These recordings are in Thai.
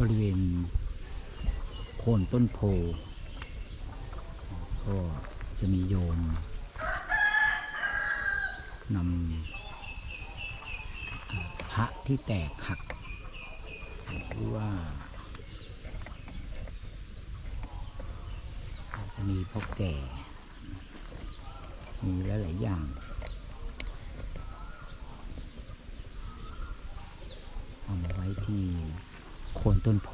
บริเวณโคนต้นโพก็จะมีโยมนำพระที่แตกหักหรือว่าจจะมีพ่อแก่ มีหลายๆอย่างเอามาไว้ที่ โคนต้นโพ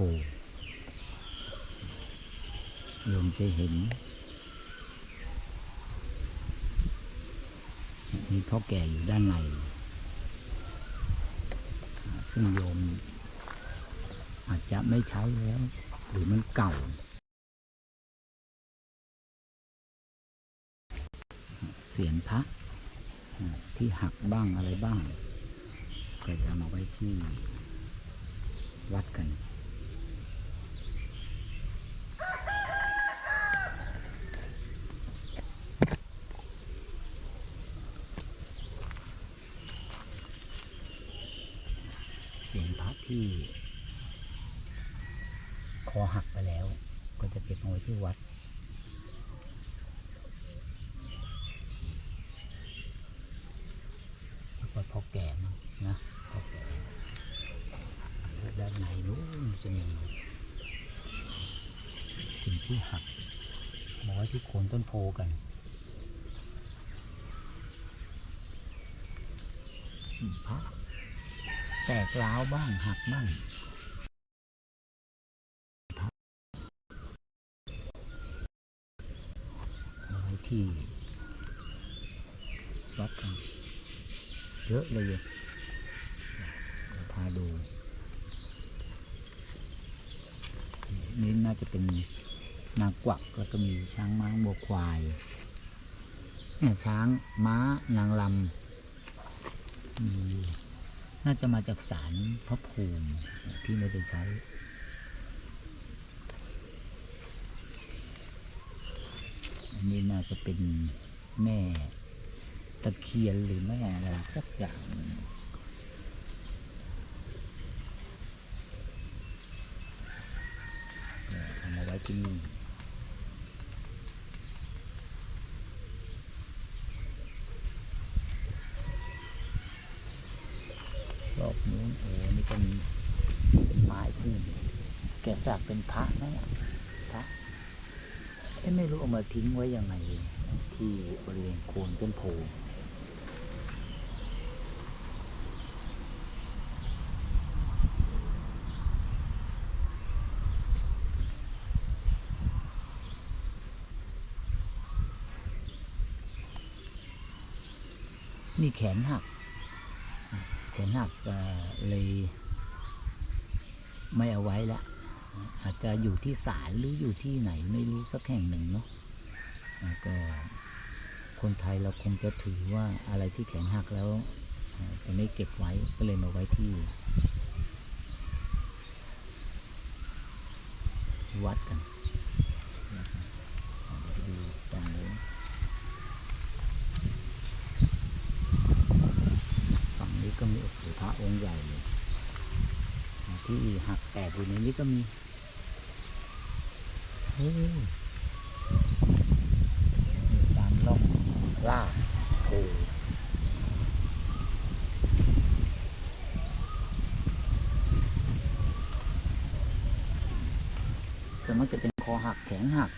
โยมจะเห็น มีพ่อแก่อยู่ด้านใน ซึ่งโยม อาจจะไม่ใช้แล้ว หรือมันเก่า เสียนพระที่หักบ้างอะไรบ้าง ก็จะมาไว้ที่ วัดกัน เสียงพระที่ คอหักไปแล้ว ก็จะเก็บเอาไว้ที่วัดแล้วก็พอแก่มั้งนะพอแก่ ด้านในนู้นจะมี สิ่งที่หักมาไว้ที่โคนต้นโพกันพระแตกร้าวบ้างหักบ้างมาไว้ที่วัดกันเยอะเลยพาดู นี่น่าจะเป็นนางกวักแล้วก็มีช้างม้าวัวควายเนี่ยช้างม้านางลำมีน่าจะมาจากสารพระภูมิที่ไม่ได้ใช้อันนี้น่าจะเป็นแม่ตะเคียนหรือแม่อะไรสักอย่างหนึ่งก็เอามาไว้ ที่นี่รอบนู้นโอ้นี่เป็นไม้ซึ่งแกะสลักเป็นพระนะเนี่ยพระเอ๊ะไม่รู้เอามาทิ้งไว้ยังไงที่บริเวณโคนต้นโพ มีแขนหัก แขนหักเลยไม่เอาไว้ละ อาจจะอยู่ที่ศาลหรืออยู่ที่ไหนไม่รู้สักแห่งหนึ่งเนาะก็คนไทยเราคงจะถือว่าอะไรที่แขนหักแล้วจะไม่เก็บไว้ก็เลยมาไว้ที่ วัดกันนะครับอ่าเดี๋ยวไปดูตรงนี้นฝั่งนี้ก็มีโอ้โหพ ระองค์ใหญ่เลยที่หักแตกอยู่ในนี้ก็มีตามร่องล่าโอ้ส่วนมากจะเป็นคอหักแขนหัก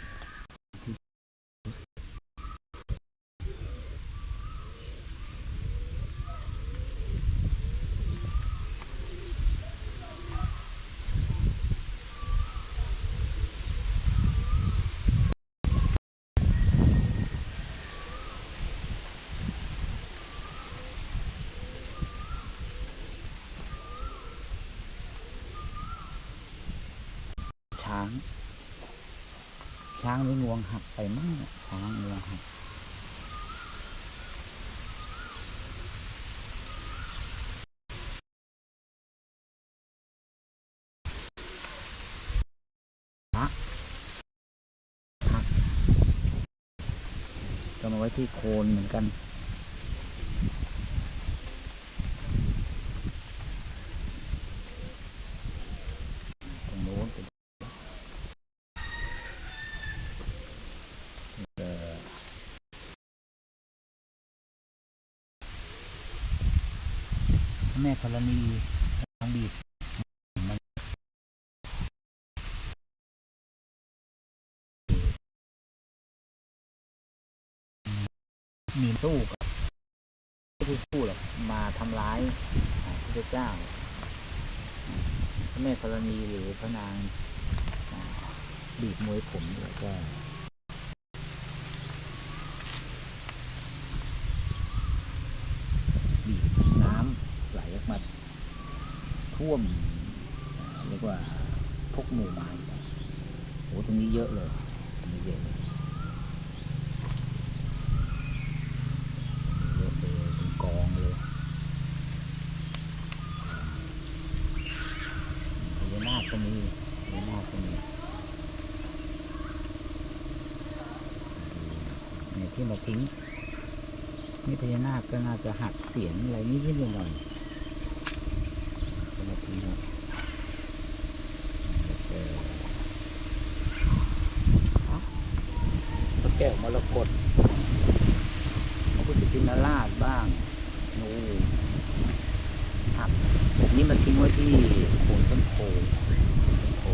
ช้าง ช้างหรืองวงหักไปมั่งเนี่ยช้างงวงหักพระหักก็มาไว้ที่โคนเหมือนกัน ตรง แม่ธรณีกำลังบีบมันมีสู้กับไม่ได้สู้หรอกมาทำร้ายพระพุทธเจ้าพระแม่ธรณีหรือพระนางบีบมวยผมแล้วก็ บีบน้ำไหลออกมา ท่วมเรียกว่าทุกหมู่บ้านโอ้ตรงนี้เยอะเลยตรงนี้เยอะเลยเยอะเลยเป็นกองเลยพญานาคก็มีพญานาคก็มีเนี่ยที่มาทิ้งนี่พญานาคก็น่าจะหักเสียงอะไรนิดๆหน่อยๆก็มาทิ้งครับแล้วก็อ๋อพระ แก้วมรกตพระพุทธชินราชบ้างนูหับนี่มันทิ้งไว้ที่โคนต้นโพต้นโพ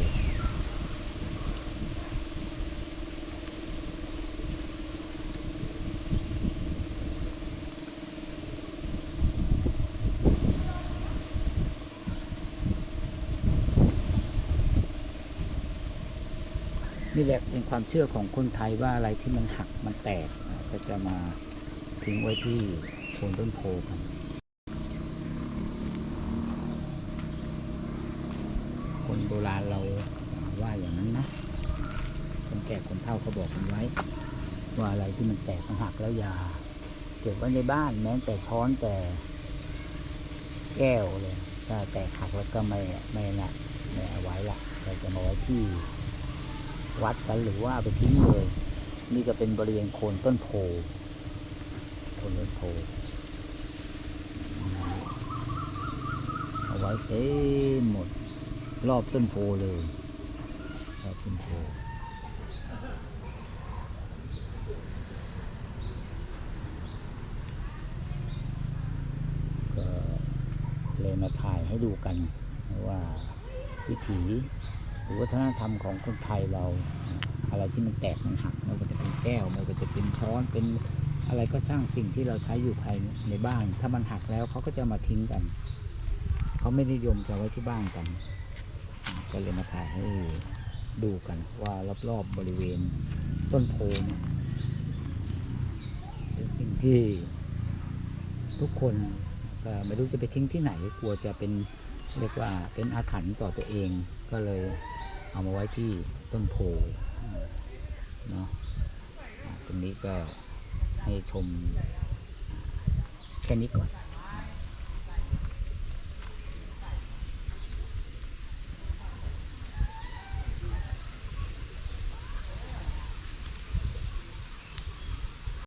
นี่แหละเป็นความเชื่อของคนไทยว่าอะไรที่มันหักมันแตกก็จะมาทิ้งไว้ที่โคนต้นโพกันคนโบราณเราว่าอย่างนั้นนะคนแก่คนเฒ่าเขาบอกกันไว้ ว่าอะไรที่มันแตกมันหักแล้วอย่าเก็บไว้ในบ้านแม้แต่ช้อนแต่แก้วเลยถ้าแตกหักแล้วก็ไม่ไม่นะไม่เอาไว้ละเราจะมาไว้ที่ วัดกันหรือว่าไปทิ้งเลย นี่ก็เป็นบริเวณโคนต้นโพโคนต้นโพเอาไว้เต็มหมดรอบต้นโพเลยรอบต้นโพก็เลยมาถ่ายให้ดูกันว่าวิถี รือวัฒนธรรมของคนไทยเรา อะไรที่มันแตกมันหักไม่ว่าจะเป็นแก้วไม่ว่าจะเป็นช้อนเป็นอะไรก็สร้างสิ่งที่เราใช้อยู่ภายในบ้าน ถ้ามันหักแล้วเขาก็จะมาทิ้งกันเขาไม่นิยมจะไว้ที่บ้านกัน ก็เลยมาถ่ายให้ดูกันว่ารอบๆบบริเวณต้นโพเป็นสิ่งที่ทุกคนก็ไม่รู้จะไปทิ้งที่ไหนกลัวจะเป็นเรียกว่าเป็นอาถรรพ์ต่อตัวเองก็เลย เอามาไว้ที่ต้นโพเนาะตรงนี้ก็ให้ชมแค่นี้ก่อน